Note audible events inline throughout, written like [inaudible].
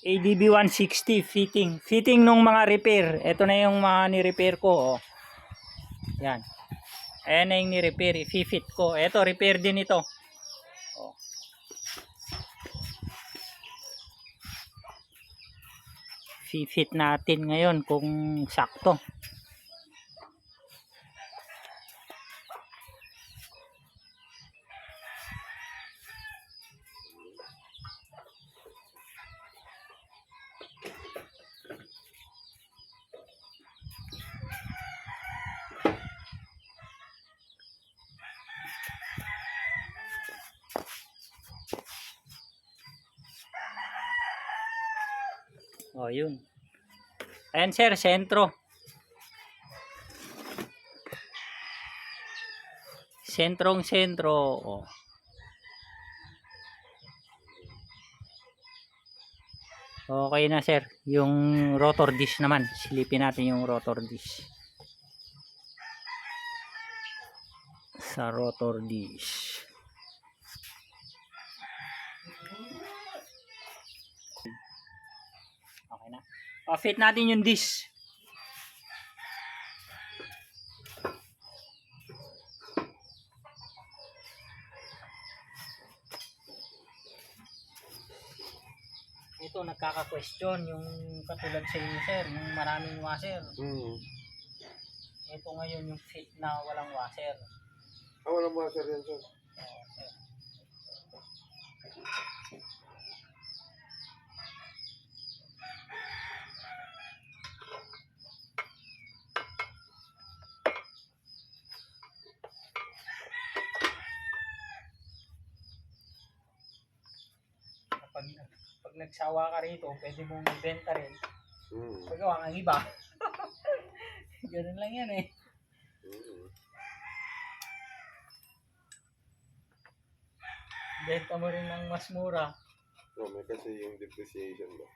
ADB 160 fitting. Fitting nung mga repair. Ito na yung mga ni-repair ko. Oh. Yan. Ayan na yung ni-repair. I-fit ko. Ito, repair din ito. Oh. Fi-fit natin ngayon kung sakto. Oh, yun. Ayan sir, sentro. Sentrong sentro. Oh. Okay na sir. Yung rotor dish naman. Silipin natin yung rotor dish. Sa rotor dish. Okay na. O, fit natin yung dish. Ito, nagkaka-question yung katulad sa inyo, sir, yung maraming washer. Hmm. Ito ngayon yung fit na walang washer. Ah, walang sir yan, sir. Kapag, pag nagsawa ka rito, pwede mong magbenta rin. Hmm. Pagawa ang iba. [laughs] Ganun lang yan eh. Hmm. Benta mo rin ng mas mura. No, may kasi yung depreciation ba?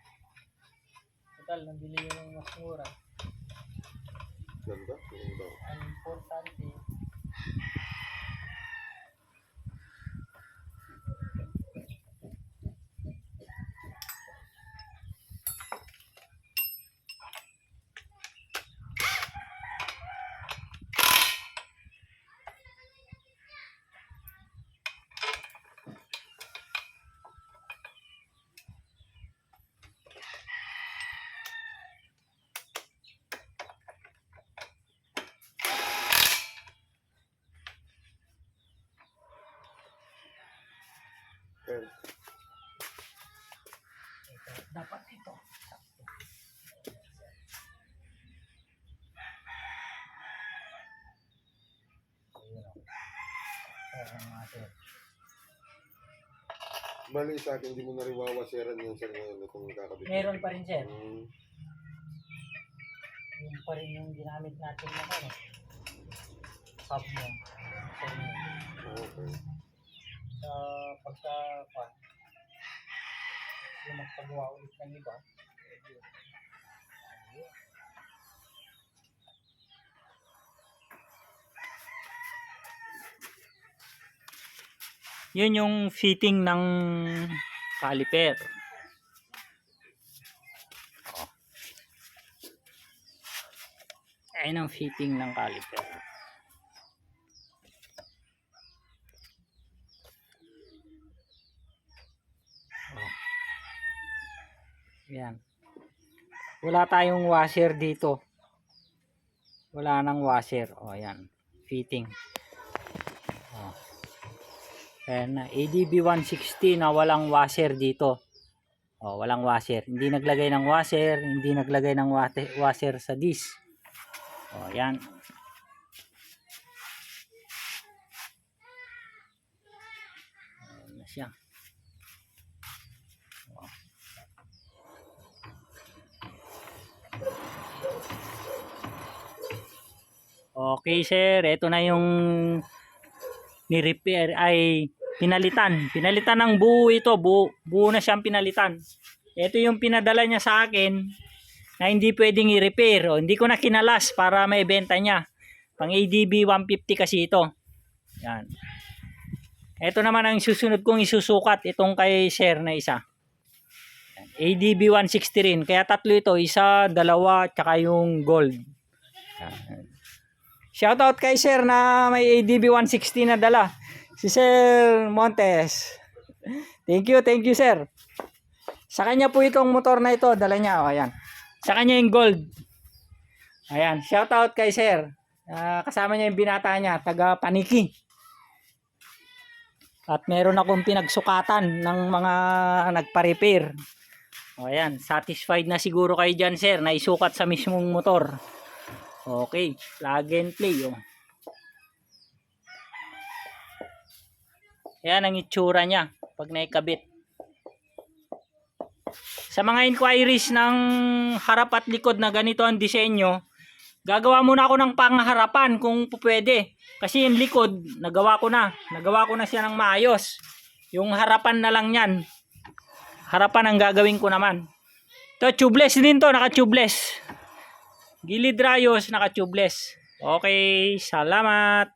Total, nabili nyo ng mas mura. Ganda? Daw. Ang importante, Ayan. ito, dapat ito. Bali sa akin, hindi mo na rin wawaseran yan, sir, ngayon itong kakabit. Meron pa rin sir. Hmm. Yung pa rin yung ginamit natin na ano. Hub mo. Okay. Sa pagka, pa, yung magpagawa ulit ng iba. Yun yung fitting ng caliper. Oh. Ayun ang fitting ng caliper. Yan. Wala tayong washer dito. Wala nang washer. O, yan. Fitting. Oh. Ayan. ADB 160 na walang washer dito. O, walang washer. Hindi naglagay ng washer. Hindi naglagay ng washer sa disc. O, yan. Ayan na siya. Okay sir, ito na yung ni-repair ay pinalitan. Pinalitan ng buo ito, buo, buo na siyang pinalitan. Ito yung pinadala niya sa akin na hindi pwedeng i-repair. O, hindi ko na kinalas para may benta niya. Pang ADB 150 kasi ito. Yan. Ito naman ang susunod kong isusukat itong kay sir na isa. ADB 160 rin. Kaya tatlo ito. Isa, dalawa, tsaka yung gold. Yan. Shoutout kay sir na may ADB 160 na dala. Si Sir Montes. Thank you, thank you sir. Sa kanya po itong motor na ito. Dala niya. O, ayan. Sa kanya yung gold. Ayan. Shoutout kay sir. Ah, kasama niya yung binata niya. Taga Paniki. At meron akong pinagsukatan ng mga nagpa-repair. O ayan, satisfied na siguro kayo dyan sir na isukat sa mismong motor. Okay, plug and play. Oh. Ayan ang itsura niya pag naikabit. Sa mga inquiries ng harap at likod na ganito ang disenyo, gagawa muna ako ng pangharapan kung pwede. Kasi yung likod, nagawa ko na. Nagawa ko na siya ng maayos. Yung harapan na lang yan. Harapan ang gagawin ko naman. To tubeless din to, naka-tubeless. Gilid rayos, naka-tubeless. Okay, salamat.